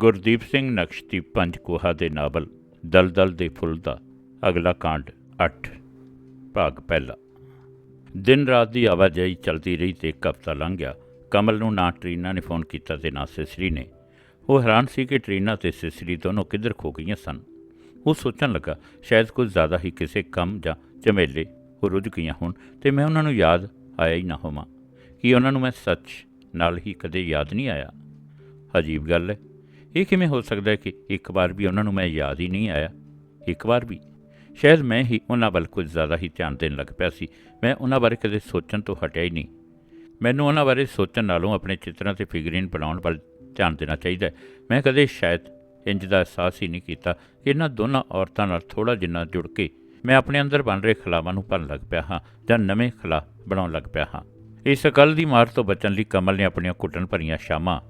ਗੁਰਦੀਪ ਸਿੰਘ ਨਕਸ਼ਦੀਪ ਪੰਜਕੋਹਾ ਦੇ ਨਾਵਲ, ਦਲਦਲ ਦੇ ਫੁੱਲ ਦਾ, ਅਗਲਾ ਕਾਂਡ 8 ਭਾਗ ਪਹਿਲਾ। ਦਿਨ ਰਾਤ ਦੀ ਆਵਾਜਾਈ ਚੱਲਦੀ ਰਹੀ ਤੇ ਇੱਕ ਹਫ਼ਤਾ ਲੰਘ ਗਿਆ। ਕਮਲ ਨੂੰ ਨਾ ਟਰੀਨਾ ਨੇ ਫੋਨ ਕੀਤਾ ਤੇ ਨਾ ਸਿਸਰੀ ਨੇ। ਉਹ ਹੈਰਾਨ ਸੀ ਕਿ ਟਰੀਨਾ ਤੇ ਸਿਸਰੀ ਦੋਨੋਂ ਕਿੱਧਰ ਖੋ ਗਈਆਂ ਸਨ। ਉਹ ਸੋਚਣ ਲੱਗਾ, ਸ਼ਾਇਦ ਕੁਝ ਜ਼ਿਆਦਾ ਹੀ ਕਿਸੇ ਕੰਮ ਜਾਂ ਝਮੇਲੇ ਉਹ ਰੁੱਝ ਗਈਆਂ ਹੋਣ ਤੇ ਮੈਂ ਉਹਨਾਂ ਨੂੰ ਯਾਦ ਆਇਆ ਹੀ ਨਾ ਹੋਵਾਂ। ਕਿ ਉਹਨਾਂ ਨੂੰ ਮੈਂ ਸੱਚ ਨਾਲ ਹੀ ਕਦੇ ਯਾਦ ਨਹੀਂ ਆਇਆ? ਅਜੀਬ ਗੱਲ ਹੈ। ਇਹ ਕਿਵੇਂ ਹੋ ਸਕਦਾ ਹੈ ਕਿ ਇੱਕ ਵਾਰ ਵੀ ਉਹਨਾਂ ਨੂੰ ਮੈਂ ਯਾਦ ਹੀ ਨਹੀਂ ਆਇਆ? ਇੱਕ ਵਾਰ ਵੀ? ਸ਼ਾਇਦ ਮੈਂ ਹੀ ਉਹਨਾਂ ਵੱਲ ਕੁਝ ਜ਼ਿਆਦਾ ਹੀ ਧਿਆਨ ਦੇਣ ਲੱਗ ਪਿਆ ਸੀ। ਮੈਂ ਉਹਨਾਂ ਬਾਰੇ ਕਦੇ ਸੋਚਣ ਤੋਂ ਹਟਿਆ ਹੀ ਨਹੀਂ। ਮੈਨੂੰ ਉਹਨਾਂ ਬਾਰੇ ਸੋਚਣ ਨਾਲੋਂ ਆਪਣੇ ਚਿੱਤਰਾਂ ਤੇ ਫਿਗਰੀਨ ਬਣਾਉਣ ਵੱਲ ਧਿਆਨ ਦੇਣਾ ਚਾਹੀਦਾ ਹੈ। ਮੈਂ ਕਦੇ ਸ਼ਾਇਦ ਇੰਜ ਦਾ ਅਹਿਸਾਸ ਹੀ ਨਹੀਂ ਕੀਤਾ ਕਿ ਇਹਨਾਂ ਦੋਨਾਂ ਔਰਤਾਂ ਨਾਲ ਥੋੜਾ ਜਿੰਨਾ ਜੁੜ ਕੇ ਮੈਂ ਆਪਣੇ ਅੰਦਰ ਬਣ ਰਹੇ ਖਲਾਵਾਂ ਨੂੰ ਭਰਨ ਲੱਗ ਪਿਆ ਹਾਂ ਜਾਂ ਨਵੇਂ ਖਲਾ ਬਣਾਉਣ ਲੱਗ ਪਿਆ ਹਾਂ। ਇਸ ਅਕਲ ਦੀ ਮਾਰ ਤੋਂ ਬਚਣ ਲਈ ਕਮਲ ਨੇ ਆਪਣੀਆਂ ਘੁੱਟਣ ਭਰੀਆਂ ਸ਼ਾਮਾਂ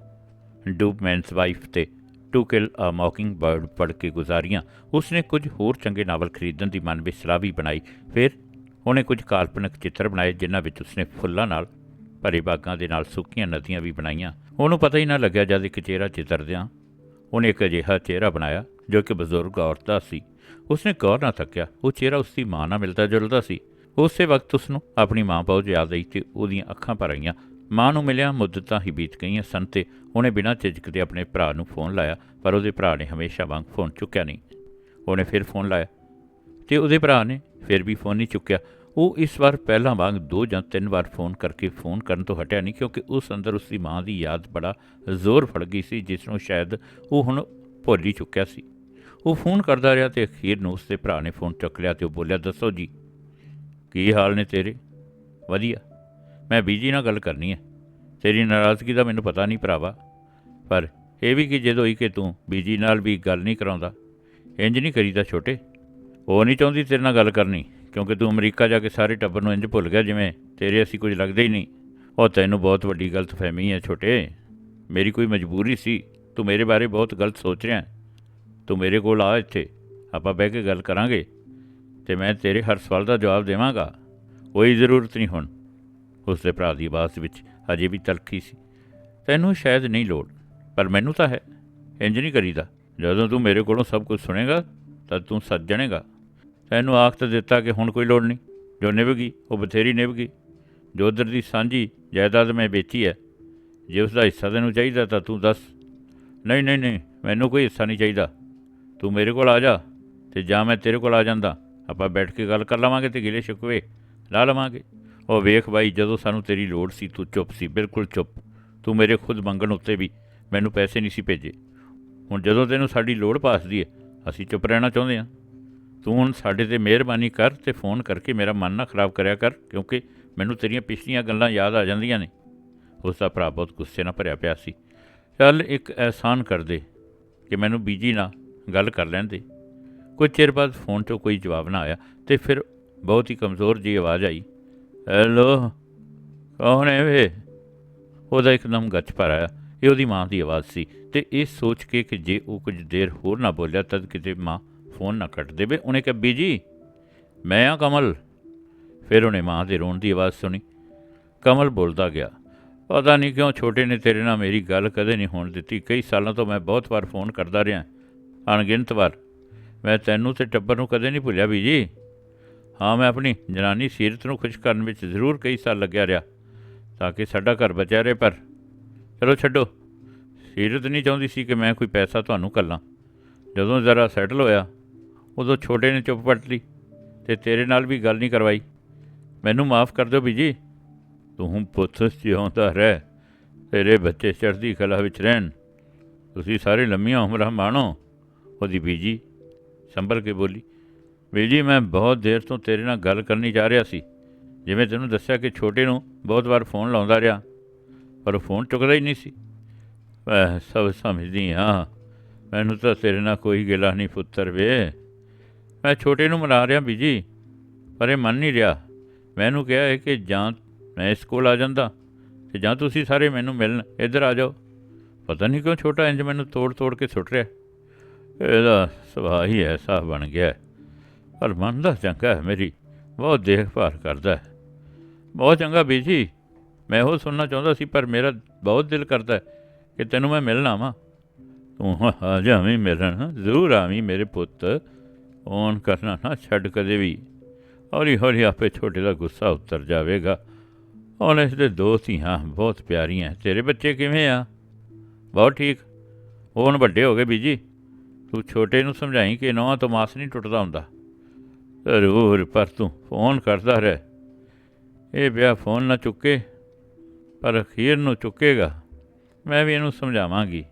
ਡੂਬਮੈਨਸ ਵਾਈਫ ਤੇ to kill a mockingbird ਪੜ੍ਹ ਕੇ ਗੁਜ਼ਾਰੀਆਂ। ਉਸਨੇ ਕੁਝ ਹੋਰ ਚੰਗੇ ਨਾਵਲ ਖਰੀਦਣ ਦੀ ਮਨ ਵਿੱਚ ਸਲਾਹ ਵੀ ਬਣਾਈ। ਫਿਰ ਉਹਨੇ ਕੁਝ ਕਾਲਪਨਿਕ ਚਿੱਤਰ ਬਣਾਏ, ਜਿਨ੍ਹਾਂ ਵਿੱਚ ਉਸਨੇ ਫੁੱਲਾਂ ਨਾਲ ਭਰੇ ਬਾਗਾਂ ਦੇ ਨਾਲ ਸੁੱਕੀਆਂ ਨਦੀਆਂ ਵੀ ਬਣਾਈਆਂ। ਉਹਨੂੰ ਪਤਾ ਹੀ ਨਾ ਲੱਗਿਆ ਜਦ ਇੱਕ ਚਿਹਰਾ ਚਿੱਤਰਦਿਆਂ ਉਹਨੇ ਇੱਕ ਅਜਿਹਾ ਚਿਹਰਾ ਬਣਾਇਆ, ਜੋ ਕਿ ਬਜ਼ੁਰਗ ਔਰਤ ਦਾ ਸੀ। ਉਸਨੇ ਗੌਰ ਨਾ ਤੱਕਿਆ ਉਹ ਚਿਹਰਾ ਉਸਦੀ ਮਾਂ ਨਾਲ ਮਿਲਦਾ ਜੁਲਦਾ ਸੀ। ਉਸੇ ਵਕਤ ਉਸਨੂੰ ਆਪਣੀ ਮਾਂ ਬਹੁਤ ਯਾਦ ਆਈ ਤੇ ਉਹਦੀਆਂ ਅੱਖਾਂ ਭਰ ਆਈਆਂ। ਮਾਂ ਨੂੰ ਮਿਲਿਆ ਮੁੱਦਤਾਂ ਹੀ ਬੀਤ ਗਈਆਂ ਸਨ ਤੇ ਉਹਨੇ ਬਿਨਾਂ ਝਿਜਕ ਦੇ ਆਪਣੇ ਭਰਾ ਨੂੰ ਫੋਨ ਲਾਇਆ, ਪਰ ਉਹਦੇ ਭਰਾ ਨੇ ਹਮੇਸ਼ਾ ਵਾਂਗ ਫੋਨ ਚੁੱਕਿਆ ਨਹੀਂ। ਉਹਨੇ ਫਿਰ ਫੋਨ ਲਾਇਆ ਤੇ ਉਹਦੇ ਭਰਾ ਨੇ ਫਿਰ ਵੀ ਫੋਨ ਨਹੀਂ ਚੁੱਕਿਆ। ਉਹ ਇਸ ਵਾਰ ਪਹਿਲਾਂ ਵਾਂਗ ਦੋ ਜਾਂ ਤਿੰਨ ਵਾਰ ਫੋਨ ਕਰਕੇ ਫੋਨ ਕਰਨ ਤੋਂ ਹਟਿਆ ਨਹੀਂ, ਕਿਉਂਕਿ ਉਸ ਅੰਦਰ ਉਸ ਦੀ ਮਾਂ ਦੀ ਯਾਦ ਬੜਾ ਜ਼ੋਰ ਫੜ ਗਈ ਸੀ, ਜਿਸ ਨੂੰ ਸ਼ਾਇਦ ਉਹ ਹੁਣ ਭੁੱਲ ਹੀ ਚੁੱਕਿਆ ਸੀ। ਉਹ ਫੋਨ ਕਰਦਾ ਰਿਹਾ ਤੇ ਅਖੀਰ ਨੂੰ ਉਸਦੇ ਭਰਾ ਨੇ ਫੋਨ ਚੁੱਕ ਲਿਆ ਤੇ ਉਹ ਬੋਲਿਆ, ਦੱਸੋ ਜੀ, ਕੀ ਹਾਲ ਨੇ ਤੇਰੇ? ਵਧੀਆ। ਮੈਂ ਬੀਜੀ ਨਾਲ ਗੱਲ ਕਰਨੀ ਹੈ। ਤੇਰੀ ਨਾਰਾਜ਼ਗੀ ਦਾ ਮੈਨੂੰ ਪਤਾ ਨਹੀਂ ਭਰਾਵਾ। ਪਰ ਇਹ ਵੀ ਕਿ ਜਦੋਂ ਹੀ ਕਿ ਤੂੰ ਬੀਜੀ ਨਾਲ ਵੀ ਗੱਲ ਨਹੀਂ ਕਰਾਉਂਦਾ ਇੰਜ ਨਹੀਂ ਕਰੀਦਾ ਛੋਟੇ। ਉਹ ਨਹੀਂ ਚਾਹੁੰਦੀ ਤੇਰੇ ਨਾਲ ਗੱਲ ਕਰਨੀ, ਕਿਉਂਕਿ ਤੂੰ ਅਮਰੀਕਾ ਜਾ ਕੇ ਸਾਰੇ ਟੱਬਰ ਨੂੰ ਇੰਜ ਭੁੱਲ ਗਿਆ ਜਿਵੇਂ ਤੇਰੇ ਅਸੀਂ ਕੁਝ ਲੱਗਦੇ ਹੀ ਨਹੀਂ। ਉਹ ਤੈਨੂੰ ਬਹੁਤ ਵੱਡੀ ਗਲਤਫਹਿਮੀ ਹੈ ਛੋਟੇ। ਮੇਰੀ ਕੋਈ ਮਜਬੂਰੀ ਸੀ। ਤੂੰ ਮੇਰੇ ਬਾਰੇ ਬਹੁਤ ਗਲਤ ਸੋਚ ਰਿਹਾ ਤੂੰ ਮੇਰੇ ਕੋਲ ਆ ਇੱਥੇ। ਆਪਾਂ ਬਹਿ ਕੇ ਗੱਲ ਕਰਾਂਗੇ। ਤੇ ਮੈਂ ਤੇਰੇ ਹਰ ਸਵਾਲ ਦਾ ਜਵਾਬ ਦੇਵਾਂਗਾ। ਕੋਈ ਜ਼ਰੂਰਤ ਨਹੀਂ ਹੁਣ। ਉਸ ਦੇ ਭਰਾ ਦੀ ਆਵਾਜ਼ ਵਿੱਚ ਅਜੇ ਵੀ ਤਲਖੀ ਸੀ। ਤੈਨੂੰ ਸ਼ਾਇਦ ਨਹੀਂ ਲੋੜ, ਪਰ ਮੈਨੂੰ ਤਾਂ ਹੈ। ਇੰਜ ਨਹੀਂ ਕਰੀਦਾ। ਜਦੋਂ ਤੂੰ ਮੇਰੇ ਕੋਲੋਂ ਸਭ ਕੁਝ ਸੁਣੇਗਾ, ਤਾਂ ਤੂੰ ਸੱਜ ਜਾਣੇਗਾ। ਤੈਨੂੰ ਆਖ ਤਾਂ ਦਿੱਤਾ ਕਿ ਹੁਣ ਕੋਈ ਲੋੜ ਨਹੀਂ। ਜੋ ਨਿਭ ਗਈ, ਉਹ ਬਥੇਰੀ ਨਿਭ ਗਈ। ਜੋ ਉੱਧਰ ਦੀ ਸਾਂਝੀ ਜਾਇਦਾਦ ਮੈਂ ਵੇਚੀ ਹੈ, ਜੇ ਉਸ ਦਾ ਹਿੱਸਾ ਤੈਨੂੰ ਚਾਹੀਦਾ ਤਾਂ ਤੂੰ ਦੱਸ। ਨਹੀਂ ਨਹੀਂ ਨਹੀਂ, ਮੈਨੂੰ ਕੋਈ ਹਿੱਸਾ ਨਹੀਂ ਚਾਹੀਦਾ। ਤੂੰ ਮੇਰੇ ਕੋਲ ਆ ਜਾ ਤੇ ਜਾਂ ਮੈਂ ਤੇਰੇ ਕੋਲ ਆ ਜਾਂਦਾ। ਆਪਾਂ ਬੈਠ ਕੇ ਗੱਲ ਕਰ ਲਵਾਂਗੇ ਤੇ ਗਿਲੇ ਸ਼ਿਕਵੇ ਲਾ ਲਵਾਂਗੇ। ਉਹ ਵੇਖ ਬਾਈ, ਜਦੋਂ ਸਾਨੂੰ ਤੇਰੀ ਲੋੜ ਸੀ, ਤੂੰ ਚੁੱਪ ਸੀ, ਬਿਲਕੁਲ ਚੁੱਪ। ਤੂੰ ਮੇਰੇ ਖੁਦ ਮੰਗਣ ਉੱਤੇ ਵੀ ਮੈਨੂੰ ਪੈਸੇ ਨਹੀਂ ਸੀ ਭੇਜੇ। ਹੁਣ ਜਦੋਂ ਤੈਨੂੰ ਸਾਡੀ ਲੋੜ ਪਾਸਦੀ ਹੈ ਅਸੀਂ ਚੁੱਪ ਰਹਿਣਾ ਚਾਹੁੰਦੇ ਹਾਂ ਤੂੰ ਹੁਣ ਸਾਡੇ ਤੇ ਮਿਹਰਬਾਨੀ ਕਰ ਤੇ ਫੋਨ ਕਰਕੇ ਮੇਰਾ ਮਨ ਨਾ ਖਰਾਬ ਕਰਿਆ ਕਰ, ਕਿਉਂਕਿ ਮੈਨੂੰ ਤੇਰੀਆਂ ਪਿਛਲੀਆਂ ਗੱਲਾਂ ਯਾਦ ਆ ਜਾਂਦੀਆਂ ਨੇ। ਉਸ ਦਾ ਭਰਾ ਬਹੁਤ ਗੁੱਸੇ ਨਾਲ ਭਰਿਆ ਪਿਆ ਸੀ। ਚੱਲ ਇੱਕ ਅਹਿਸਾਨ ਕਰ ਦੇ ਕਿ ਮੈਨੂੰ ਬੀਜੀ ਨਾ ਗੱਲ ਕਰ ਲੈਣ ਦੇ। ਕੁਝ ਚਿਰ ਬਾਅਦ ਫੋਨ 'ਚੋਂ ਕੋਈ ਜਵਾਬ ਨਾ ਆਇਆ ਤੇ ਫਿਰ ਬਹੁਤ ਹੀ ਕਮਜ਼ੋਰ ਜੀ ਆਵਾਜ਼ ਆਈ। ਹੈਲੋ, ਕੌਣ ਹੈ ਵੇ? ਉਹਦਾ ਇੱਕਦਮ ਗੱਚ ਭਰ ਆਇਆ ਇਹ ਉਹਦੀ ਮਾਂ ਦੀ ਆਵਾਜ਼ ਸੀ ਤੇ ਇਹ ਸੋਚ ਕੇ ਕਿ ਜੇ ਉਹ ਕੁਝ ਦੇਰ ਹੋਰ ਨਾ ਬੋਲਿਆ ਤਦ ਕਿਤੇ ਮਾਂ ਫੋਨ ਨਾ ਕੱਟ ਦੇਵੇ। ਉਹਨੇ ਕਿਹਾ, ਬੀਜੀ, ਮੈਂ ਆ ਕਮਲ। ਫਿਰ ਉਹਨੇ ਮਾਂ ਦੇ ਰੋਣ ਦੀ ਆਵਾਜ਼ ਸੁਣੀ। ਕਮਲ ਬੋਲਦਾ ਗਿਆ, ਪਤਾ ਨਹੀਂ ਕਿਉਂ ਛੋਟੇ ਨੇ ਤੇਰੇ ਨਾਲ ਮੇਰੀ ਗੱਲ ਕਦੇ ਨਹੀਂ ਹੋਣ ਦਿੱਤੀ। ਕਈ ਸਾਲਾਂ ਤੋਂ ਮੈਂ ਬਹੁਤ ਵਾਰ ਫੋਨ ਕਰਦਾ ਰਿਹਾ। ਅਣਗਿਣਤ ਵਾਰ। ਮੈਂ ਤੈਨੂੰ ਤੇ ਟੱਬਰ ਨੂੰ ਕਦੇ ਨਹੀਂ ਭੁੱਲਿਆ, ਬੀਜੀ। ਹਾਂ, ਮੈਂ ਆਪਣੀ ਜਨਾਨੀ ਸੀਰਤ ਨੂੰ ਖੁਸ਼ ਕਰਨ ਵਿੱਚ ਜ਼ਰੂਰ ਕਈ ਸਾਲ ਲੱਗਿਆ ਰਿਹਾ, ਤਾਂ ਕਿ ਸਾਡਾ ਘਰ ਬਚਿਆ ਰਹੇ, ਪਰ ਚਲੋ ਛੱਡੋ। ਸੀਰਤ ਨਹੀਂ ਚਾਹੁੰਦੀ ਸੀ ਕਿ ਮੈਂ ਕੋਈ ਪੈਸਾ ਤੁਹਾਨੂੰ ਕੱਲਾਂ ਜਦੋਂ ਜ਼ਰਾ ਸੈਟਲ ਹੋਇਆ, ਉਦੋਂ ਛੋਟੇ ਨੇ ਚੁੱਪ ਪੱਟ ਲਈ ਤੇ ਤੇਰੇ ਨਾਲ ਵੀ ਗੱਲ ਨਹੀਂ ਕਰਵਾਈ। ਮੈਨੂੰ ਮਾਫ ਕਰ ਦਿਓ ਬੀਜੀ। ਤੂੰ ਪੁੱਤ ਜਿਉਂਦਾ ਰਹਿ, ਤੇਰੇ ਬੱਚੇ ਚੜ੍ਹਦੀ ਕਲਾ ਵਿੱਚ ਰਹਿਣ। ਤੁਸੀਂ ਸਾਰੇ ਲੰਮੀਆਂ ਉਮਰਾਂ ਮਾਣੋ। ਉਹਦੀ ਬੀਜੀ, ਸੰਭਲ ਕੇ ਬੋਲੀ। ਬੀਜੀ ਮੈਂ ਬਹੁਤ ਦੇਰ ਤੋਂ ਤੇਰੇ ਨਾਲ ਗੱਲ ਕਰਨੀ ਚਾਹ ਰਿਹਾ ਸੀ। ਜਿਵੇਂ ਤੈਨੂੰ ਦੱਸਿਆ ਕਿ ਛੋਟੇ ਨੂੰ ਬਹੁਤ ਵਾਰ ਫੋਨ ਲਾਉਂਦਾ ਰਿਹਾ, ਪਰ ਉਹ ਫੋਨ ਚੁੱਕਦਾ ਹੀ ਨਹੀਂ ਸੀ। ਮੈਂ ਸਭ ਸਮਝਦੀ ਹਾਂ। ਮੈਨੂੰ ਤਾਂ ਤੇਰੇ ਨਾਲ ਕੋਈ ਗਿਲਾ ਨਹੀਂ ਪੁੱਤਰ ਵੇ। ਮੈਂ ਛੋਟੇ ਨੂੰ ਮਨਾ ਰਿਹਾ ਬੀਜੀ, ਪਰ ਇਹ ਮੰਨ ਨਹੀਂ ਰਿਹਾ। ਮੈਨੂੰ ਕਿਹਾ ਹੈ ਕਿ ਜਾਂ ਮੈਂ ਇਸ ਕੋਲ ਆ ਜਾਂਦਾ ਤੇ ਜਾਂ ਤੁਸੀਂ ਸਾਰੇ ਮੈਨੂੰ ਮਿਲਣ, ਇੱਧਰ ਆ ਜਾਓ। ਪਤਾ ਨਹੀਂ ਕਿਉਂ ਛੋਟਾ ਇੰਜ ਮੈਨੂੰ ਤੋੜ ਤੋੜ ਕੇ ਸੁੱਟ ਰਿਹਾ। ਇਹਦਾ ਸੁਭਾਅ ਹੀ ਐਸਾ ਬਣ ਗਿਆ। ਹੈ। ਪਰ ਮਨ ਦਾ ਚੰਗਾ ਹੈ ਮੇਰੀ। ਬਹੁਤ ਦੇਖਭਾਲ ਕਰਦਾ ਹੈ। ਬਹੁਤ ਚੰਗਾ ਬੀਜੀ। ਮੈਂ ਉਹ ਸੁਣਨਾ ਚਾਹੁੰਦਾ ਸੀ, ਪਰ ਮੇਰਾ ਬਹੁਤ ਦਿਲ ਕਰਦਾ ਹੈ ਕਿ ਤੈਨੂੰ ਮੈਂ ਮਿਲਣਾ ਵਾਂ ਤੂੰ ਆ ਜਾਵੀਂ ਮਿਲਣ ਜ਼ਰੂਰ ਆਵੀਂ ਮੇਰੇ ਪੁੱਤ। ਫੋਨ ਕਰਨਾ ਨਾ ਛੱਡ ਕਦੇ ਵੀ। ਹੌਲੀ ਹੌਲੀ ਆਪੇ ਛੋਟੇ ਦਾ ਗੁੱਸਾ ਉਤਰ ਜਾਵੇਗਾ। ਹੁਣ ਇਸ ਦੇ ਹੀ ਹਾਂ ਬਹੁਤ ਪਿਆਰੀਆਂ ਤੇਰੇ ਬੱਚੇ ਕਿਵੇਂ ਆ? ਬਹੁਤ ਠੀਕ। ਉਹ ਹੁਣ ਵੱਡੇ ਹੋ ਗਏ ਬੀਜੀ। ਤੂੰ ਛੋਟੇ ਨੂੰ ਸਮਝਾਈ ਕਿ ਨਵਾਂ ਤੋਂ ਮਾਸ ਨਹੀਂ ਟੁੱਟਦਾ ਹੁੰਦਾ। ਜ਼ਰੂਰ, ਪਰ ਤੂੰ ਫੋਨ ਕਰਦਾ ਰਹਿ। ਇਹ ਵਿਆਹ ਫੋਨ ਨਾ ਚੁੱਕੇ, ਪਰ ਅਖੀਰ ਨੂੰ ਚੁੱਕੇਗਾ। ਮੈਂ ਵੀ ਇਹਨੂੰ ਸਮਝਾਵਾਂਗੀ।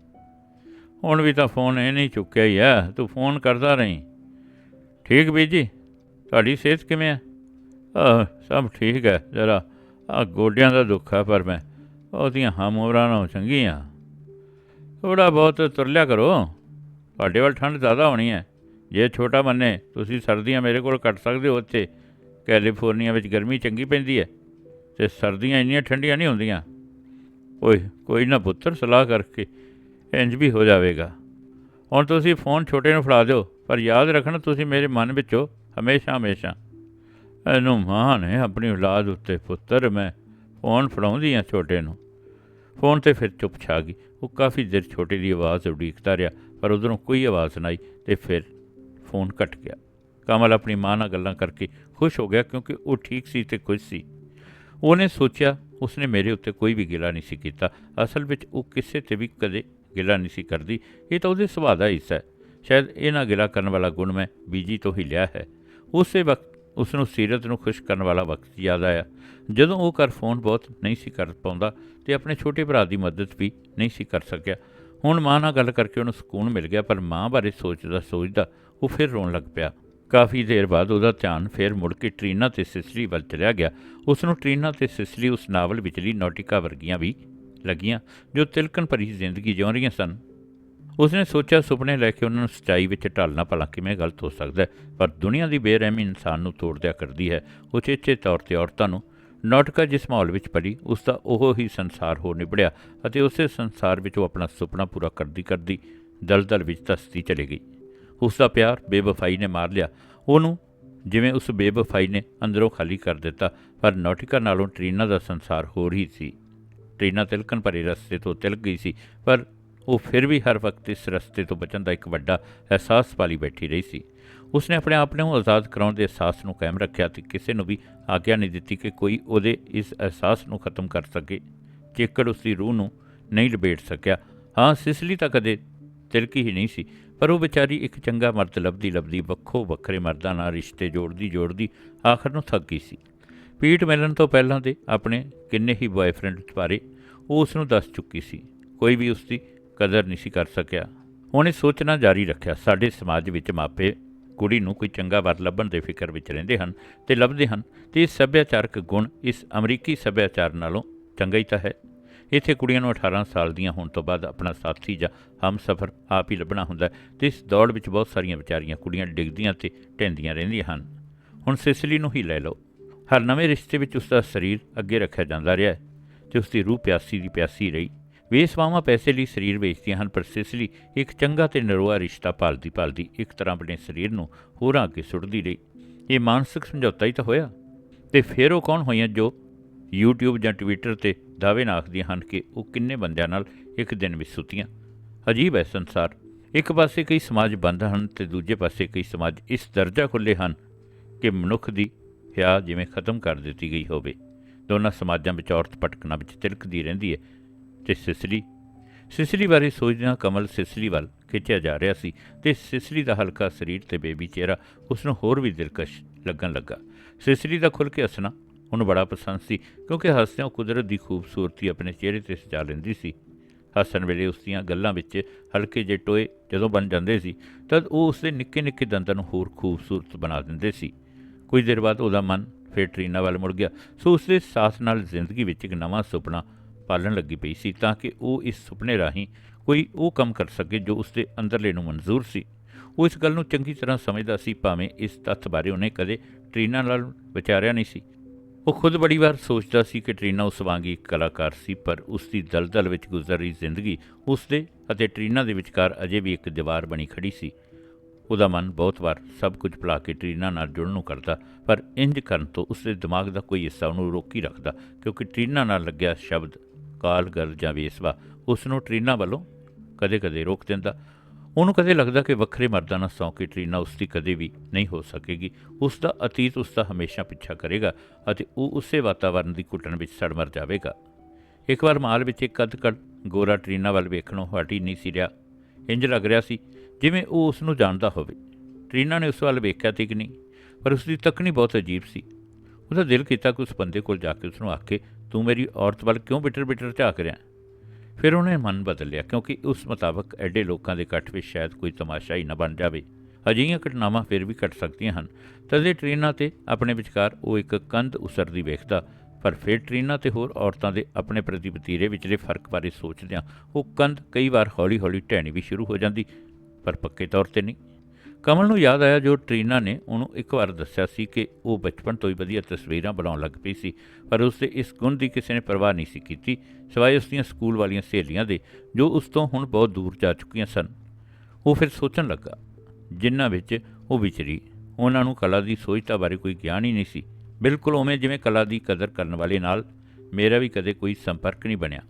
ਹੁਣ ਵੀ ਤਾਂ ਫੋਨ ਇਹ ਨਹੀਂ ਚੁੱਕਿਆ ਹੀ ਆ, ਤੂੰ ਫੋਨ ਕਰਦਾ ਰਹੀਂ। ਠੀਕ ਬੀਜੀ ਤੁਹਾਡੀ ਸਿਹਤ ਕਿਵੇਂ ਹੈ ਆਹ, ਸਭ ਠੀਕ ਹੈ, ਜਰਾ ਆ ਗੋਡਿਆਂ ਦਾ ਦੁੱਖ ਹੈ ਪਰ ਮੈਂ, ਉਹਦੀਆਂ ਹਮੋਰਾਂ ਨਾਲੋਂ ਚੰਗੀਆਂ। ਥੋੜਾ ਬਹੁਤ ਤੁਰਲਿਆ ਕਰੋ। ਤੁਹਾਡੇ ਵੱਲ ਠੰਡ ਜ਼ਿਆਦਾ ਹੋਣੀ ਹੈ। ਜੇ ਛੋਟਾ ਮੰਨੇ ਤੁਸੀਂ ਸਰਦੀਆਂ ਮੇਰੇ ਕੋਲ ਕੱਟ ਸਕਦੇ ਹੋ ਉੱਥੇ। ਕੈਲੀਫੋਰਨੀਆ ਵਿੱਚ ਗਰਮੀ ਚੰਗੀ ਪੈਂਦੀ ਹੈ ਤੇ ਸਰਦੀਆਂ ਇੰਨੀਆਂ ਠੰਡੀਆਂ ਨਹੀਂ ਹੁੰਦੀਆਂ। ਓਏ, ਕੋਈ ਨਾ ਪੁੱਤਰ, ਸਲਾਹ ਕਰਕੇ ਇੰਜ ਵੀ ਹੋ ਜਾਵੇਗਾ। ਹੁਣ ਤੁਸੀਂ ਫੋਨ ਛੋਟੇ ਨੂੰ ਫੜਾ ਦਿਓ, ਪਰ ਯਾਦ ਰੱਖਣਾ ਤੁਸੀਂ ਮੇਰੇ ਮਨ ਵਿੱਚੋਂ ਹਮੇਸ਼ਾ ਹਮੇਸ਼ਾ। ਇਹਨੂੰ ਮਾਂ ਨੇ ਆਪਣੀ ਔਲਾਦ ਉੱਤੇ ਪੁੱਤਰ, ਮੈਂ ਫੋਨ ਫੜਾਉਂਦੀ ਆ ਛੋਟੇ ਨੂੰ। ਫੋਨ ਤੇ ਫਿਰ ਚੁੱਪ ਛਾ ਗਈ। ਉਹ ਕਾਫੀ ਦੇਰ ਛੋਟੇ ਦੀ ਆਵਾਜ਼ ਉਡੀਕਦਾ ਰਿਹਾ, ਪਰ ਉਧਰੋਂ ਕੋਈ ਆਵਾਜ਼ ਨਾ ਆਈ ਤੇ ਫਿਰ ਫੋਨ ਕੱਟ ਗਿਆ। ਕਮਲ ਆਪਣੀ ਮਾਂ ਨਾਲ ਗੱਲਾਂ ਕਰਕੇ ਖੁਸ਼ ਹੋ ਗਿਆ ਕਿਉਂਕਿ ਉਹ ਠੀਕ ਸੀ ਤੇ ਖੁਸ਼ ਸੀ। ਉਹਨੇ ਸੋਚਿਆ, ਉਸਨੇ ਮੇਰੇ ਉੱਤੇ ਕੋਈ ਵੀ ਗਿਲਾ ਨਹੀਂ ਸੀ ਕੀਤਾ। ਅਸਲ ਵਿੱਚ ਉਹ ਕਿਸੇ ਤੇ ਵੀ ਕਦੇ ਗਿਲਾ ਨਹੀਂ ਸੀ ਕਰਦੀ। ਇਹ ਤਾਂ ਉਹਦੇ ਸੁਭਾਅ ਦਾ ਹਿੱਸਾ ਹੈ। ਸ਼ਾਇਦ ਇਹ ਨਾ ਗਿਲਾ ਕਰਨ ਵਾਲਾ ਗੁਣ ਮੈਂ ਬੀਜੀ ਤੋਂ ਹੀ ਲਿਆ ਹੈ। ਉਸੇ ਵਕਤ ਉਸ ਨੂੰ ਸੀਰਤ ਨੂੰ ਖੁਸ਼ ਕਰਨ ਵਾਲਾ ਵਕਤ ਯਾਦ ਆਇਆ। ਜਦੋਂ ਉਹ ਘਰ ਫੋਨ ਬਹੁਤ ਨਹੀਂ ਸੀ ਕਰ ਪਾਉਂਦਾ ਤੇ ਆਪਣੇ ਛੋਟੇ ਭਰਾ ਦੀ ਮਦਦ ਵੀ ਨਹੀਂ ਸੀ ਕਰ ਸਕਿਆ ਹੁਣ ਮਾਂ ਨਾਲ ਗੱਲ ਕਰਕੇ ਉਹਨੂੰ ਸਕੂਨ ਮਿਲ ਗਿਆ, ਪਰ ਮਾਂ ਬਾਰੇ ਸੋਚਦਾ ਸੋਚਦਾ ਉਹ ਫਿਰ ਰੋਣ ਲੱਗ ਪਿਆ। ਕਾਫੀ ਦੇਰ ਬਾਅਦ ਉਹਦਾ ਧਿਆਨ ਫਿਰ ਮੁੜ ਕੇ ਟਰੀਨਾ ਤੇ ਸਿਸਰੀ ਵੱਲ ਚਲਿਆ ਗਿਆ। ਉਸ ਨੂੰ ਟਰੀਨਾ ਤੇ ਸਿਸਲੀ ਉਸ ਨਾਵਲ ਵਿਚਲੀ ਨੌਟਿਕਾ ਵਰਗੀਆਂ ਵੀ ਲੱਗੀਆਂ, ਜੋ ਤਿਲਕਣ ਭਰੀ ਜ਼ਿੰਦਗੀ ਜਿਉ ਰਹੀਆਂ ਸਨ। ਉਸਨੇ ਸੋਚਿਆ, ਸੁਪਨੇ ਲੈ ਕੇ ਉਹਨਾਂ ਨੂੰ ਸਚਾਈ ਵਿੱਚ ਢਾਲਣਾ ਭਲਾ ਕਿਵੇਂ ਗਲਤ ਹੋ ਸਕਦਾ ਪਰ ਦੁਨੀਆ ਦੀ ਬੇਰਹਿਮੀ ਇਨਸਾਨ ਨੂੰ ਤੋੜ ਦਿਆ ਕਰਦੀ ਹੈ। ਉਚੇਚੇ ਤੌਰ ਤੇ ਔਰਤਾਂ ਨੂੰ ਨੌਟਕਾ ਜਿਸ ਮਾਹੌਲ ਵਿੱਚ ਪਲੀ ਉਸ ਦਾ ਉਹ ਹੀ ਸੰਸਾਰ ਹੋ ਨਿਬੜਿਆ ਅਤੇ ਉਸੇ ਸੰਸਾਰ ਵਿੱਚ ਉਹ ਆਪਣਾ ਸੁਪਨਾ ਪੂਰਾ ਕਰਦੀ ਕਰਦੀ ਦਲਦਲ ਵਿੱਚ ਧਸਤੀ ਚਲੀ ਗਈ। ਉਸ ਦਾ ਪਿਆਰ ਬੇਵਫਾਈ ਨੇ ਮਾਰ ਲਿਆ। ਉਹਨੂੰ ਜਿਵੇਂ ਉਸ ਬੇਵਫਾਈ ਨੇ ਅੰਦਰੋਂ ਖਾਲੀ ਕਰ ਦਿੱਤਾ, ਪਰ ਨਾਟਿਕਾ ਨਾਲੋਂ ਟਰੀਨਾ ਦਾ ਸੰਸਾਰ ਹੋਰ ਹੀ ਸੀ। ਟਰੀਨਾ ਤਿਲਕਣ ਭਰੇ ਰਸਤੇ ਤੋਂ ਤਿਲਕ ਗਈ ਸੀ, ਪਰ ਉਹ ਫਿਰ ਵੀ ਹਰ ਵਕਤ ਇਸ ਰਸਤੇ ਤੋਂ ਬਚਣ ਦਾ ਇੱਕ ਵੱਡਾ ਅਹਿਸਾਸ ਪਾਲੀ ਬੈਠੀ ਰਹੀ ਸੀ। ਉਸਨੇ ਆਪਣੇ ਆਪ ਨੂੰ ਆਜ਼ਾਦ ਕਰਾਉਣ ਦੇ ਅਹਿਸਾਸ ਨੂੰ ਕਾਇਮ ਰੱਖਿਆ ਤੇ ਕਿਸੇ ਨੂੰ ਵੀ ਆਗਿਆ ਨਹੀਂ ਦਿੱਤੀ ਕਿ ਕੋਈ ਉਹਦੇ ਇਸ ਅਹਿਸਾਸ ਨੂੰ ਖਤਮ ਕਰ ਸਕੇ ਚੇਕੜ ਉਸ ਦੀ ਰੂਹ ਨੂੰ ਨਹੀਂ ਲਪੇਟ ਸਕਿਆ। ਹਾਂ, ਸਿਸਲੀ ਤਾਂ ਕਦੇ ਤਿਲਕੀ ਹੀ ਨਹੀਂ ਸੀ, ਪਰ ਉਹ ਵਿਚਾਰੀ ਇੱਕ ਚੰਗਾ ਮਰਦ ਲੱਭਦੀ ਲੱਭਦੀ ਵੱਖੋ ਵੱਖਰੇ ਮਰਦਾਂ ਨਾਲ ਰਿਸ਼ਤੇ ਜੋੜਦੀ ਜੋੜਦੀ ਆਖਰ ਨੂੰ ਥੱਕ ਗਈ ਸੀ। ਪੀਟ ਮਿਲਣ ਤੋਂ ਪਹਿਲਾਂ ਦੇ ਆਪਣੇ ਕਿੰਨੇ ਹੀ ਬॉयਫ੍ਰੈਂਡ ਬਾਰੇ ਉਹ ਉਸ ਨੂੰ ਦੱਸ ਚੁੱਕੀ ਸੀ। ਕੋਈ ਵੀ ਉਸ ਦੀ ਕਦਰ ਨਹੀਂ ਸੀ ਕਰ ਸਕਿਆ। ਉਹਨੇ ਸੋਚਣਾ ਜਾਰੀ ਰੱਖਿਆ, ਸਾਡੇ ਸਮਾਜ ਵਿੱਚ ਮਾਪੇ ਕੁੜੀ ਨੂੰ ਕੋਈ ਚੰਗਾ ਵਰ ਲੱਭਣ ਦੇ ਫਿਕਰ ਵਿੱਚ ਰਹਿੰਦੇ ਹਨ ਤੇ ਲੱਭਦੇ ਹਨ, ਤੇ ਇਹ ਸੱਭਿਆਚਾਰਕ ਗੁਣ ਇਸ ਅਮਰੀਕੀ ਸੱਭਿਆਚਾਰ ਨਾਲੋਂ ਚੰਗਾ ਹੀ ਤਾਂ ਹੈ। ਇੱਥੇ ਕੁੜੀਆਂ ਨੂੰ 18 ਸਾਲ ਦੀਆਂ ਹੋਣ ਤੋਂ ਬਾਅਦ ਆਪਣਾ ਸਾਥੀ ਜਾਂ ਹਮਸਫਰ ਆਪ ਹੀ ਲੱਭਣਾ ਹੁੰਦਾ ਹੈ ਤੇ ਇਸ ਦੌੜ ਵਿੱਚ ਬਹੁਤ ਸਾਰੀਆਂ ਵਿਚਾਰੀਆਂ ਕੁੜੀਆਂ ਡਿੱਗਦੀਆਂ ਤੇ ਢਹਿੰਦੀਆਂ ਰਹਿੰਦੀਆਂ ਹਨ। ਹੁਣ ਸਿਸਲੀ ਨੂੰ ਹੀ ਲੈ ਲਓ। ਹਰ ਨਵੇਂ ਰਿਸ਼ਤੇ ਵਿੱਚ ਉਸ ਦਾ ਸਰੀਰ ਅੱਗੇ ਰੱਖਿਆ ਜਾਂਦਾ ਰਿਹਾ ਹੈ ਤੇ ਉਸ ਦੀ ਰੂਹ ਪਿਆਸੀ ਦੀ ਪਿਆਸੀ ਰਹੀ। ਵੇਸਵਾਵਾਂ ਪੈਸੇ ਲਈ ਸਰੀਰ ਵੇਚਦੀਆਂ ਹਨ, ਪਰ ਸਿਸਲੀ ਇੱਕ ਚੰਗਾ ਤੇ ਨਰੋਆ ਰਿਸ਼ਤਾ ਭਾਲਦੀ ਭਾਲਦੀ ਇੱਕ ਤਰ੍ਹਾਂ ਆਪਣੇ ਸਰੀਰ ਨੂੰ ਹੋਰਾਂ ਅੱਗੇ ਸੁੱਟਦੀ ਰਹੀ। ਇਹ ਮਾਨਸਿਕ ਸਮਝੌਤਾ ਹੀ ਤਾਂ ਹੋਇਆ। ਤੇ ਫਿਰ ਉਹ ਕੌਣ ਹੋਈਆਂ ਜੋ YouTube ਜਾਂ Twitter ਤੇ ਦਾਅਵੇ ਨਾਖਦੀਆਂ ਹਨ ਕਿ ਉਹ ਕਿੰਨੇ ਬੰਦਿਆਂ ਨਾਲ ਇੱਕ ਦਿਨ ਵਿੱਚ ਸੁੱਤੀਆਂ। ਅਜੀਬ ਹੈ ਸੰਸਾਰ। ਇੱਕ ਪਾਸੇ ਕਈ ਸਮਾਜ ਬੰਦ ਹਨ ਤੇ ਦੂਜੇ ਪਾਸੇ ਕਈ ਸਮਾਜ ਇਸ ਦਰਜਾ ਖੁੱਲੇ ਹਨ ਕਿ ਮਨੁੱਖ ਦੀ ਹਿਆ ਜਿਵੇਂ ਖਤਮ ਕਰ ਦਿੱਤੀ ਗਈ ਹੋਵੇ। ਦੋਨਾਂ ਸਮਾਜਾਂ ਵਿੱਚ ਔਰਤ ਭਟਕਣਾ ਵਿੱਚ ਤਿਲਕਦੀ ਰਹਿੰਦੀ ਹੈ। ਤੇ ਸਿਸਲੀ। ਸਿਸਲੀ ਬਾਰੇ ਸੋਚਦਿਆਂ ਕਮਲ ਸਿਸਲੀ ਵੱਲ ਖਿੱਚਿਆ ਜਾ ਰਿਹਾ ਸੀ ਤੇ ਸਿਸਲੀ ਦਾ ਹਲਕਾ ਸਰੀਰ ਤੇ ਬੇਬੀ ਚਿਹਰਾ ਉਸ ਨੂੰ ਹੋਰ ਵੀ ਦਿਲਕਸ਼ ਲੱਗਣ ਲੱਗਾ। ਸਿਸਲੀ ਦਾ ਖੁੱਲ ਕੇ ਹੱਸਣਾ ਉਹਨੂੰ ਬੜਾ ਪਸੰਦ ਸੀ ਕਿਉਂਕਿ ਹੱਸਦਿਆਂ ਕੁਦਰਤ ਦੀ ਖੂਬਸੂਰਤੀ ਆਪਣੇ ਚਿਹਰੇ ਤੇ ਸਜਾ ਲੈਂਦੀ ਸੀ। ਹੱਸਣ ਵੇਲੇ ਉਸ ਦੀਆਂ ਗੱਲਾਂ ਵਿੱਚ ਹਲਕੇ ਜਿਹੇ ਟੋਏ ਜਦੋਂ ਬਣ ਜਾਂਦੇ ਸੀ ਤਦ ਉਹ ਉਸ ਦੇ ਨਿੱਕੇ ਨਿੱਕੇ ਦੰਦਾਂ ਨੂੰ ਹੋਰ ਖੂਬਸੂਰਤ ਬਣਾ ਦਿੰਦੇ ਸੀ। ਕੁਝ ਦੇਰ ਬਾਅਦ ਉਹਦਾ ਮਨ ਫਿਰ ਟਰੀਨਾ ਵੱਲ ਮੁੜ ਗਿਆ। ਸੋ ਉਸ ਦੇ ਸਾਥ ਨਾਲ ਜ਼ਿੰਦਗੀ ਵਿੱਚ ਇੱਕ ਨਵਾਂ ਸੁਪਨਾ ਪਾਲਣ ਲੱਗੀ ਪਈ ਸੀ ਤਾਂ ਕਿ ਉਹ ਇਸ ਸੁਪਨੇ ਰਾਹੀਂ ਕੋਈ ਉਹ ਕੰਮ ਕਰ ਸਕੇ ਜੋ ਉਸ ਦੇ ਅੰਦਰਲੇ ਨੂੰ ਮਨਜ਼ੂਰ ਸੀ। ਉਹ ਇਸ ਗੱਲ ਨੂੰ ਚੰਗੀ ਤਰ੍ਹਾਂ ਸਮਝਦਾ ਸੀ, ਭਾਵੇਂ ਇਸ ਤੱਥ ਬਾਰੇ ਉਹਨੇ ਕਦੇ ਟਰੀਨਾ ਨਾਲ ਵਿਚਾਰਿਆ ਨਹੀਂ ਸੀ। ਉਹ ਖੁਦ ਬੜੀ ਵਾਰ ਸੋਚਦਾ ਸੀ ਕਿ ਟਰੀਨਾ ਉਸ ਵਾਂਗੀ ਇੱਕ ਕਲਾਕਾਰ ਸੀ, ਪਰ ਉਸ ਦੀ ਦਲਦਲ ਵਿੱਚ ਗੁਜ਼ਰ ਰਹੀ ਜ਼ਿੰਦਗੀ ਉਸ ਦੇ ਅਤੇ ਟਰੀਨਾ ਦੇ ਵਿਚਕਾਰ ਅਜੇ ਵੀ ਇੱਕ ਦੀਵਾਰ ਬਣੀ ਖੜੀ ਸੀ। ਉਹਦਾ ਮਨ ਬਹੁਤ ਵਾਰ ਸਭ ਕੁਝ ਭੁਲਾ ਕੇ ਟਰੀਨਾ ਨਾਲ ਜੁੜਨ ਨੂੰ ਕਰਦਾ, ਪਰ ਇੰਜ ਕਰਨ ਤੋਂ ਉਸ ਦੇ ਦਿਮਾਗ ਦਾ ਕੋਈ ਹਿੱਸਾ ਉਹਨੂੰ ਰੋਕੀ ਰੱਖਦਾ, ਕਿਉਂਕਿ ਟਰੀਨਾ ਨਾਲ ਲੱਗਿਆ ਸ਼ਬਦ ਕਾਲਗਰ ਜਾਂ ਵੇਸਵਾ ਉਸ ਨੂੰ ਟਰੀਨਾ ਵੱਲੋਂ ਕਦੇ-ਕਦੇ ਰੋਕ ਦਿੰਦਾ। ਉਹਨੂੰ ਕਦੇ ਲੱਗਦਾ ਕਿ ਵੱਖਰੇ ਮਰਦਾਂ ਨਾਲ ਸੌਂ ਕੇ ਟਰੀਨਾ ਉਸ ਦੀ ਕਦੇ ਵੀ ਨਹੀਂ ਹੋ ਸਕੇਗੀ। ਉਸ ਦਾ ਅਤੀਤ ਉਸ ਦਾ ਹਮੇਸ਼ਾ ਪਿੱਛਾ ਕਰੇਗਾ ਅਤੇ ਉਹ ਉਸੇ ਵਾਤਾਵਰਣ ਦੀ ਘੁੱਟਣ ਵਿੱਚ ਸੜ ਮਰ ਜਾਵੇਗਾ। ਇੱਕ ਵਾਰ ਮਾਲ ਵਿੱਚ ਇੱਕ ਅਧਕੜ ਗੋਰਾ ਟਰੀਨਾ ਵੱਲ ਵੇਖਣੋਂ ਹਟੀ ਨਹੀਂ ਸੀ ਰਿਹਾ। ਇੰਜ ਲੱਗ ਰਿਹਾ ਸੀ ਜਿਵੇਂ ਉਹ ਉਸ ਨੂੰ ਜਾਣਦਾ ਹੋਵੇ। ਟਰੀਨਾ ਨੇ ਉਸ ਵੱਲ ਵੇਖਿਆ ਤੇ ਕਿ ਨਹੀਂ, ਪਰ ਉਸ ਦੀ ਤੱਕਣੀ ਬਹੁਤ ਅਜੀਬ ਸੀ। ਉਹਦਾ ਦਿਲ ਕੀਤਾ ਕਿ ਉਸ ਬੰਦੇ ਕੋਲ ਜਾ ਕੇ ਉਸ ਨੂੰ ਆਖੇ ਤੂੰ ਮੇਰੀ ਔਰਤ ਵੱਲ ਕਿਉਂ ਬਿਟਰ-ਬਿਟਰ ਝਾਕ ਰਿਹਾ? ਫਿਰ ਉਹਨੇ ਮਨ ਬਦਲ ਲਿਆ ਕਿਉਂਕਿ ਉਸ ਮੁਤਾਬਕ ਐਡੇ ਲੋਕਾਂ ਦੇ ਇਕੱਠ ਵਿੱਚ ਸ਼ਾਇਦ ਕੋਈ ਤਮਾਸ਼ਾ ਹੀ ਨਾ ਬਣ ਜਾਵੇ। ਅਜਿਹੀਆਂ ਘਟਨਾਵਾਂ ਫਿਰ ਵੀ ਘਟ ਸਕਦੀਆਂ ਹਨ। ਤਦੇ ਟ੍ਰੇਨਾਂ ਤੇ ਆਪਣੇ ਵਿਚਕਾਰ ਉਹ ਇੱਕ ਕੰਧ ਉਸਰਦੀ ਵੇਖਦਾ, ਪਰ ਫਿਰ ਟ੍ਰੇਨਾਂ ਤੇ ਹੋਰ ਔਰਤਾਂ ਦੇ ਆਪਣੇ ਪ੍ਰਤੀ ਵਤੀਰੇ ਵਿਚਲੇ ਫ਼ਰਕ ਬਾਰੇ ਸੋਚਦਿਆਂ ਉਹ ਕੰਧ ਕਈ ਵਾਰ ਹੌਲੀ-ਹੌਲੀ ਢਹਿਣੀ ਵੀ ਸ਼ੁਰੂ ਹੋ ਜਾਂਦੀ, ਪਰ ਪੱਕੇ ਤੌਰ ਤੇ ਨਹੀਂ। ਕਮਲ ਨੂੰ ਯਾਦ ਆਇਆ ਜੋ ਟ੍ਰੀਨਾ ਨੇ ਉਹਨੂੰ ਇੱਕ ਵਾਰ ਦੱਸਿਆ ਸੀ ਕਿ ਉਹ ਬਚਪਨ ਤੋਂ ਹੀ ਵਧੀਆ ਤਸਵੀਰਾਂ ਬਣਾਉਣ ਲੱਗ ਪਈ ਸੀ, ਪਰ ਉਸ ਦੇ ਇਸ ਗੁਣ ਦੀ ਕਿਸੇ ਨੇ ਪਰਵਾਹ ਨਹੀਂ ਸੀ ਕੀਤੀ, ਸਿਵਾਏ ਉਸ ਦੀਆਂ ਸਕੂਲ ਵਾਲੀਆਂ ਸਹੇਲੀਆਂ ਦੇ, ਜੋ ਉਸ ਤੋਂ ਹੁਣ ਬਹੁਤ ਦੂਰ ਜਾ ਚੁੱਕੀਆਂ ਸਨ। ਉਹ ਫਿਰ ਸੋਚਣ ਲੱਗਾ, ਜਿਨ੍ਹਾਂ ਵਿੱਚ ਉਹ ਵਿਚਰੀ, ਉਹਨਾਂ ਨੂੰ ਕਲਾ ਦੀ ਸੋਝਤਾ ਬਾਰੇ ਕੋਈ ਗਿਆਨ ਹੀ ਨਹੀਂ ਸੀ। ਬਿਲਕੁਲ ਉਵੇਂ ਜਿਵੇਂ ਕਲਾ ਦੀ ਕਦਰ ਕਰਨ ਵਾਲੇ ਨਾਲ ਮੇਰਾ ਵੀ ਕਦੇ ਕੋਈ ਸੰਪਰਕ ਨਹੀਂ ਬਣਿਆ।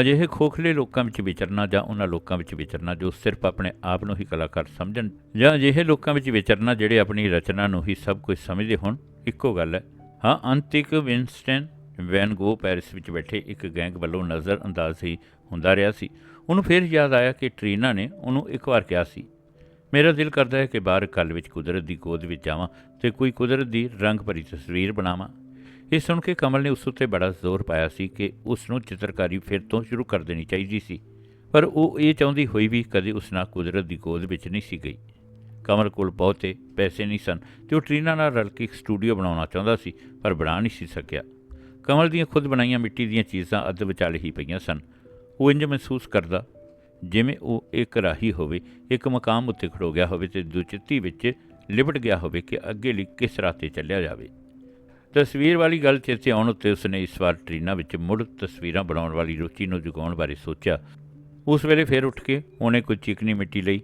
ਅਜਿਹੇ ਖੋਖਲੇ ਲੋਕਾਂ ਵਿੱਚ ਵਿਚਰਨਾ ਜਾਂ ਉਹਨਾਂ ਲੋਕਾਂ ਵਿੱਚ ਵਿਚਰਨਾ ਜੋ ਸਿਰਫ ਆਪਣੇ ਆਪ ਨੂੰ ਹੀ ਕਲਾਕਾਰ ਸਮਝਣ ਜਾਂ ਅਜਿਹੇ ਲੋਕਾਂ ਵਿੱਚ ਵਿਚਰਨਾ ਜਿਹੜੇ ਆਪਣੀ ਰਚਨਾ ਨੂੰ ਹੀ ਸਭ ਕੁਝ ਸਮਝਦੇ ਹੋਣ, ਇੱਕੋ ਗੱਲ ਹੈ। ਹਾਂ ਅੰਤਿਕ ਵਿੰਸਟਨ ਵੈਨ ਗੋ ਪੈਰਿਸ ਵਿੱਚ ਬੈਠੇ ਇੱਕ ਗੈਂਗ ਵੱਲੋਂ ਨਜ਼ਰ ਅੰਦਾਜ਼ ਹੀ ਹੁੰਦਾ ਰਿਹਾ ਸੀ। ਉਹਨੂੰ ਫਿਰ ਯਾਦ ਆਇਆ ਕਿ ਟਰੀਨਾ ਨੇ ਉਹਨੂੰ ਇੱਕ ਵਾਰ ਕਿਹਾ ਸੀ, ਮੇਰਾ ਦਿਲ ਕਰਦਾ ਹੈ ਕਿ ਬਾਹਰ ਕੱਲ ਵਿੱਚ ਕੁਦਰਤ ਦੀ ਗੋਦ ਵਿੱਚ ਜਾਵਾਂ ਤੇ ਕੋਈ ਕੁਦਰਤ ਦੀ ਰੰਗ ਭਰੀ ਤਸਵੀਰ ਬਣਾਵਾਂ। ਇਹ ਸੁਣ ਕੇ ਕਮਲ ਨੇ ਉਸ ਉੱਤੇ ਬੜਾ ਜ਼ੋਰ ਪਾਇਆ ਸੀ ਕਿ ਉਸ ਨੂੰ ਚਿੱਤਰਕਾਰੀ ਫਿਰ ਤੋਂ ਸ਼ੁਰੂ ਕਰ ਦੇਣੀ ਚਾਹੀਦੀ ਸੀ, ਪਰ ਉਹ ਇਹ ਚਾਹੁੰਦੀ ਹੋਈ ਵੀ ਕਦੇ ਉਸ ਨਾਲ ਕੁਦਰਤ ਦੀ ਗੋਦ ਵਿੱਚ ਨਹੀਂ ਸੀ ਗਈ। ਕਮਲ ਕੋਲ ਬਹੁਤੇ ਪੈਸੇ ਨਹੀਂ ਸਨ ਤੇ ਉਹ ਟਰੀਨਾ ਨਾਲ ਰਲ ਕੇ ਇੱਕ ਸਟੂਡੀਓ ਬਣਾਉਣਾ ਚਾਹੁੰਦਾ ਸੀ, ਪਰ ਬਣਾ ਨਹੀਂ ਸੀ ਸਕਿਆ। ਕਮਲ ਦੀਆਂ ਖੁਦ ਬਣਾਈਆਂ ਮਿੱਟੀ ਦੀਆਂ ਚੀਜ਼ਾਂ ਅੱਧ ਵਿਚਾਲੇ ਹੀ ਪਈਆਂ ਸਨ। ਉਹ ਇੰਜ ਮਹਿਸੂਸ ਕਰਦਾ, ਜਿਵੇਂ ਉਹ ਇੱਕ ਰਾਹੀ ਹੋਵੇ, ਇੱਕ ਮਕਾਮ ਉੱਤੇ ਖੜੋ ਗਿਆ ਹੋਵੇ ਤੇ ਦੁਚਿੱਤੀ ਵਿੱਚ ਲਿਬਟ ਗਿਆ ਹੋਵੇ ਕਿ ਅੱਗੇ ਲਈ ਕਿਸ ਰਾਹ 'ਤੇ ਚੱਲਿਆ ਜਾਵੇ। ਤਸਵੀਰ ਵਾਲੀ ਗੱਲ ਚੇਤੇ ਆਉਣ ਉੱਤੇ ਉਸਨੇ ਇਸ ਵਾਰ ਟਰੀਨਾ ਵਿੱਚ ਮੁੜ ਤਸਵੀਰਾਂ ਬਣਾਉਣ ਵਾਲੀ ਰੁਚੀ ਨੂੰ ਜਗਾਉਣ ਬਾਰੇ ਸੋਚਿਆ। ਉਸ ਵੇਲੇ ਫਿਰ ਉੱਠ ਕੇ ਉਹਨੇ ਕੁਝ ਚਿਕਨੀ ਮਿੱਟੀ ਲਈ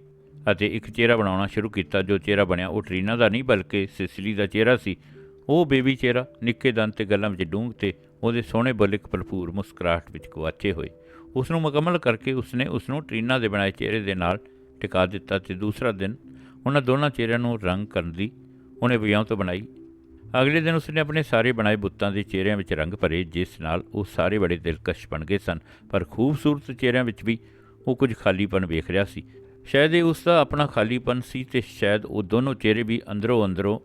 ਅਤੇ ਇੱਕ ਚਿਹਰਾ ਬਣਾਉਣਾ ਸ਼ੁਰੂ ਕੀਤਾ, ਜੋ ਚਿਹਰਾ ਬਣਿਆ ਉਹ ਟਰੀਨਾ ਦਾ ਨਹੀਂ ਬਲਕਿ ਸਿਸਲੀ ਦਾ ਚਿਹਰਾ ਸੀ। ਉਹ ਬੇਬੀ ਚਿਹਰਾ, ਨਿੱਕੇ ਦੰਦ ਤੇ ਗੱਲਾਂ ਵਿੱਚ ਡੂੰਘ ਤੇ ਉਹਦੇ ਸੋਹਣੇ ਬਲਿਕ ਭਰਪੂਰ ਮੁਸਕਰਾਹਟ ਵਿੱਚ ਗਵਾਚੇ ਹੋਏ। ਉਸ ਨੂੰ ਮੁਕੰਮਲ ਕਰਕੇ ਉਸਨੇ ਉਸ ਨੂੰ ਟਰੀਨਾ ਦੇ ਬਣਾਏ ਚਿਹਰੇ ਦੇ ਨਾਲ ਟਿਕਾ ਦਿੱਤਾ ਤੇ ਦੂਸਰਾ ਦਿਨ ਉਹਨਾਂ ਦੋਨਾਂ ਚਿਹਰਿਆਂ ਨੂੰ ਰੰਗ ਕਰਨ ਦੀ ਉਹਨੇ ਵਿਆਹ ਤੋਂ ਬਣਾਈ ਅਗਲੇ ਦਿਨ ਉਸਨੇ ਆਪਣੇ ਸਾਰੇ ਬਣਾਏ ਬੁੱਤਾਂ ਦੇ ਚਿਹਰਿਆਂ ਵਿੱਚ ਰੰਗ ਭਰੇ, ਜਿਸ ਨਾਲ ਉਹ ਸਾਰੇ ਬੜੇ ਦਿਲਕਸ਼ ਬਣ ਗਏ ਸਨ, ਪਰ ਖੂਬਸੂਰਤ ਚਿਹਰਿਆਂ ਵਿੱਚ ਵੀ ਉਹ ਕੁਝ ਖਾਲੀਪਨ ਵੇਖ ਰਿਹਾ ਸੀ। ਸ਼ਾਇਦ ਇਹ ਉਸ ਦਾ ਆਪਣਾ ਖਾਲੀਪਨ ਸੀ ਤੇ ਸ਼ਾਇਦ ਉਹ ਦੋਨੋਂ ਚਿਹਰੇ ਵੀ ਅੰਦਰੋਂ ਅੰਦਰੋਂ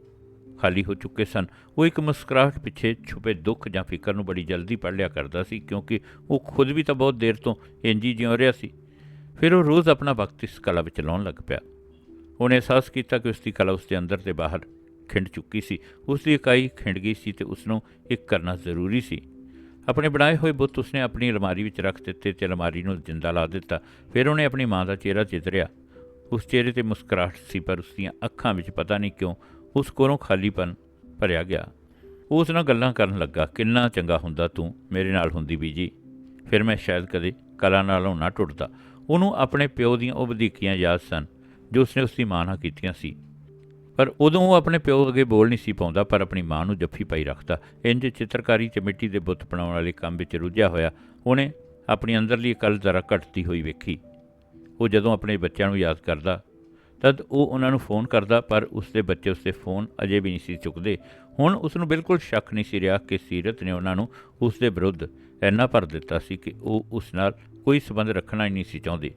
ਖਾਲੀ ਹੋ ਚੁੱਕੇ ਸਨ। ਉਹ ਇੱਕ ਮੁਸਕਰਾਹਟ ਪਿੱਛੇ ਛੁਪੇ ਦੁੱਖ ਜਾਂ ਫਿਕਰ ਨੂੰ ਬੜੀ ਜਲਦੀ ਪੜ ਲਿਆ ਕਰਦਾ ਸੀ, ਕਿਉਂਕਿ ਉਹ ਖੁਦ ਵੀ ਤਾਂ ਬਹੁਤ ਦੇਰ ਤੋਂ ਇੰਜੀ ਜਿਉਂ ਰਿਹਾ ਸੀ। ਫਿਰ ਉਹ ਰੋਜ਼ ਆਪਣਾ ਵਕਤ ਇਸ ਕਲਾ ਵਿੱਚ ਲਾਉਣ ਲੱਗ ਪਿਆ। ਉਹਨੇ ਅਹਿਸਾਸ ਕੀਤਾ ਕਿ ਉਸ ਦੀ ਕਲਾ ਉਸ ਦੇ ਅੰਦਰ ਤੇ ਬਾਹਰ ਖਿੰਡ ਚੁੱਕੀ ਸੀ। ਉਸ ਦੀ ਇਕਾਈ ਖਿੰਡ ਗਈ ਸੀ ਤੇ ਉਸ ਨੂੰ ਇੱਕ ਕਰਨਾ ਜ਼ਰੂਰੀ ਸੀ। ਆਪਣੇ ਬਣਾਏ ਹੋਏ ਬੁੱਤ ਉਸਨੇ ਆਪਣੀ ਅਲਮਾਰੀ ਵਿੱਚ ਰੱਖ ਦਿੱਤੇ ਤੇ ਅਲਮਾਰੀ ਨੂੰ ਜਿੰਦਾ ਲਾ ਦਿੱਤਾ। ਫਿਰ ਉਹਨੇ ਆਪਣੀ ਮਾਂ ਦਾ ਚਿਹਰਾ ਚਿਤਰਿਆ ਉਸ ਚਿਹਰੇ ਤੇ ਮੁਸਕਰਾਹਟ ਸੀ, ਪਰ ਉਸ ਦੀਆਂ ਅੱਖਾਂ ਵਿੱਚ ਪਤਾ ਨਹੀਂ ਕਿਉਂ ਉਸ ਕੋਲੋਂ ਖਾਲੀਪਨ ਭਰਿਆ ਗਿਆ। ਉਹ ਉਸ ਨਾਲ ਗੱਲਾਂ ਕਰਨ ਲੱਗਾ, ਕਿੰਨਾ ਚੰਗਾ ਹੁੰਦਾ ਤੂੰ, ਮੇਰੇ ਨਾਲ ਹੁੰਦੀ ਬੀਜੀ। ਫਿਰ ਮੈਂ ਸ਼ਾਇਦ ਕਦੇ ਕਲਾ ਨਾਲੋਂ ਨਾ ਟੁੱਟਦਾ। ਉਹਨੂੰ ਆਪਣੇ ਪਿਓ ਦੀਆਂ ਉਹ ਵਧੀਕੀਆਂ ਯਾਦ ਸਨ, ਜੋ ਉਸਨੇ ਉਸ ਦੀ ਮਾਂ ਨਾਲ ਕੀਤੀਆਂ ਸੀ। ਪਰ ਉਦੋਂ ਉਹ ਆਪਣੇ ਪਿਓ ਅੱਗੇ ਬੋਲ ਨਹੀਂ ਸੀ ਪਾਉਂਦਾ, ਪਰ ਆਪਣੀ ਮਾਂ ਨੂੰ ਜੱਫੀ ਪਾਈ ਰੱਖਦਾ। ਇੰਜ ਚਿੱਤਰਕਾਰੀ 'ਚ ਮਿੱਟੀ ਦੇ ਬੁੱਤ ਬਣਾਉਣ ਵਾਲੇ ਕੰਮ ਵਿੱਚ ਰੁੱਝਿਆ ਹੋਇਆ, ਉਹਨੇ ਆਪਣੀ ਅੰਦਰਲੀ ਅਕਲ ਜ਼ਰਾ ਘਟਦੀ ਹੋਈ ਵੇਖੀ। ਉਹ ਜਦੋਂ ਆਪਣੇ ਬੱਚਿਆਂ ਨੂੰ ਯਾਦ ਕਰਦਾ, ਤਦ ਉਹ ਉਹਨਾਂ ਨੂੰ ਫੋਨ ਕਰਦਾ, ਪਰ ਉਸਦੇ ਬੱਚੇ ਉਸਦੇ ਫੋਨ ਅਜੇ ਵੀ ਨਹੀਂ ਸੀ ਚੁੱਕਦੇ। ਹੁਣ ਉਸ ਨੂੰ ਬਿਲਕੁਲ ਸ਼ੱਕ ਨਹੀਂ ਸੀ ਰਿਹਾ ਕਿ ਸੀਰਤ ਨੇ ਉਹਨਾਂ ਨੂੰ ਉਸ ਦੇ ਵਿਰੁੱਧ ਇੰਨਾ ਭਰ ਦਿੱਤਾ ਸੀ ਕਿ ਉਹ ਉਸ ਨਾਲ ਕੋਈ ਸਬੰਧ ਰੱਖਣਾ ਹੀ ਨਹੀਂ ਸੀ ਚਾਹੁੰਦੇ।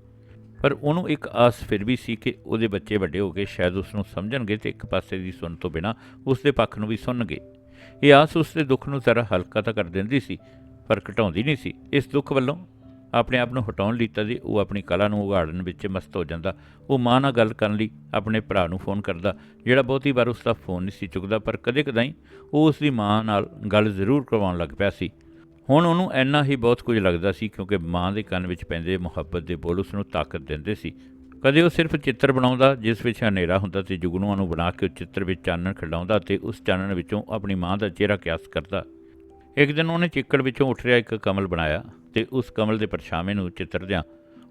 ਪਰ ਉਹਨੂੰ ਇੱਕ ਆਸ ਫਿਰ ਵੀ ਸੀ ਕਿ ਉਹਦੇ ਬੱਚੇ ਵੱਡੇ ਹੋ ਕੇ ਸ਼ਾਇਦ ਉਸ ਨੂੰ ਸਮਝਣਗੇ ਤੇ ਇੱਕ ਪਾਸੇ ਦੀ ਸੁਣ ਤੋਂ ਬਿਨਾ ਉਸ ਦੇ ਪੱਖ ਨੂੰ ਵੀ ਸੁਣਨਗੇ। ਇਹ ਆਸ ਉਸ ਦੇ ਦੁੱਖ ਨੂੰ ਜ਼ਰਾ ਹਲਕਾ ਤਾਂ ਕਰ ਦਿੰਦੀ ਸੀ, ਪਰ ਘਟਾਉਂਦੀ ਨਹੀਂ ਸੀ। ਇਸ ਦੁੱਖ ਵੱਲੋਂ ਆਪਣੇ ਆਪ ਨੂੰ ਹਟਾਉਣ ਲਈ ਤਦੇ ਉਹ ਆਪਣੀ ਕਲਾ ਨੂੰ ਉਗਾੜਨ ਵਿੱਚ ਮਸਤ ਹੋ ਜਾਂਦਾ, ਉਹ ਮਾਂ ਨਾਲ ਗੱਲ ਕਰਨ ਲਈ ਆਪਣੇ ਭਰਾ ਨੂੰ ਫੋਨ ਕਰਦਾ, ਜਿਹੜਾ ਬਹੁਤੀ ਵਾਰ ਉਸ ਦਾ ਫੋਨ ਨਹੀਂ ਸੀ ਚੁੱਕਦਾ, ਪਰ ਕਦੇ-ਕਦਾਈ ਉਹ ਉਸ ਦੀ ਮਾਂ ਨਾਲ ਗੱਲ ਜ਼ਰੂਰ ਕਰਵਾਉਣ ਲੱਗ ਪਿਆ ਸੀ। ਹੁਣ ਉਹਨੂੰ ਇੰਨਾ ਹੀ ਬਹੁਤ ਕੁਝ ਲੱਗਦਾ ਸੀ ਕਿਉਂਕਿ ਮਾਂ ਦੇ ਕੰਨ ਵਿੱਚ ਪੈਂਦੇ ਮੁਹੱਬਤ ਦੇ ਬੋਲ ਉਸ ਨੂੰ ਤਾਕਤ ਦਿੰਦੇ ਸੀ। ਕਦੇ ਉਹ ਸਿਰਫ ਚਿੱਤਰ ਬਣਾਉਂਦਾ, ਜਿਸ ਵਿੱਚ ਹਨੇਰਾ ਹੁੰਦਾ ਤੇ ਜੁਗਨੂਆਂ ਨੂੰ ਬਣਾ ਕੇ ਉਹ ਚਿੱਤਰ ਵਿੱਚ ਚਾਨਣ ਖਿਡਾਉਂਦਾ ਤੇ ਉਸ ਚਾਨਣ ਵਿੱਚੋਂ ਆਪਣੀ ਮਾਂ ਦਾ ਚਿਹਰਾ ਕਿਆਸ ਕਰਦਾ। ਇੱਕ ਦਿਨ ਉਹਨੇ ਚਿੱਕੜ ਵਿੱਚੋਂ ਉੱਠ ਰਿਹਾ ਇੱਕ ਕਮਲ ਬਣਾਇਆ ਤੇ ਉਸ ਕਮਲ ਦੇ ਪਰਛਾਵੇਂ ਨੂੰ ਚਿੱਤਰਦਿਆਂ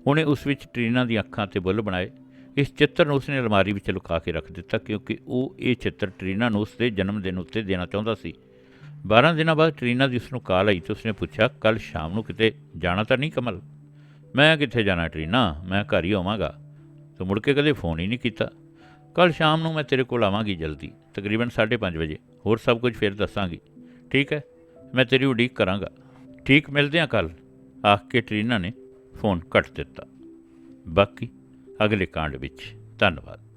ਉਹਨੇ ਉਸ ਵਿੱਚ ਟਰੀਨਾ ਦੀਆਂ ਅੱਖਾਂ ਤੇ ਬੁੱਲ ਬਣਾਏ। ਇਸ ਚਿੱਤਰ ਨੂੰ ਉਸਨੇ ਅਲਮਾਰੀ ਵਿੱਚ ਲੁਕਾ ਕੇ ਰੱਖ ਦਿੱਤਾ ਕਿਉਂਕਿ ਉਹ ਇਹ ਚਿੱਤਰ ਟਰੀਨਾ ਨੂੰ ਉਸਦੇ ਜਨਮ ਦਿਨ ਉੱਤੇ ਦੇਣਾ ਚਾਹੁੰਦਾ ਸੀ। 12 ਦਿਨਾਂ ਬਾਅਦ ਟਰੀਨਾ ਦੀ ਉਸ ਨੂੰ ਕਾਲ ਆਈ ਤੇ ਉਸਨੇ ਪੁੱਛਿਆ ਕੱਲ ਸ਼ਾਮ ਨੂੰ ਕਿਤੇ ਜਾਣਾ ਤਾਂ ਨਹੀਂ ਕਮਲ? ਮੈਂ ਕਿੱਥੇ ਜਾਣਾ ਟਰੀਨਾ? ਮੈਂ ਘਰ ਹੀ ਹੋਵਾਂਗਾ। ਤੂੰ ਮੁੜ ਕੇ ਕਦੇ ਫੋਨ ਹੀ ਨਹੀਂ ਕੀਤਾ। ਕੱਲ ਸ਼ਾਮ ਨੂੰ ਮੈਂ ਤੇਰੇ ਕੋਲ ਆਵਾਂਗੀ ਜਲਦੀ, ਤਕਰੀਬਨ 5:30 ਵਜੇ। ਹੋਰ ਸਭ ਕੁਝ ਫਿਰ ਦੱਸਾਂਗੀ। ਠੀਕ ਹੈ, ਮੈਂ ਤੇਰੀ ਉਡੀਕ ਕਰਾਂਗਾ। ਠੀਕ, ਮਿਲਦੇ ਹਾਂ ਕੱਲ ਆਖ ਕੇ ਟਰੀਨਾ ਨੇ ਫੋਨ ਕੱਟ ਦਿੱਤਾ। ਬਾਕੀ ਅਗਲੇ ਕਾਂਡ ਵਿੱਚ। ਧੰਨਵਾਦ।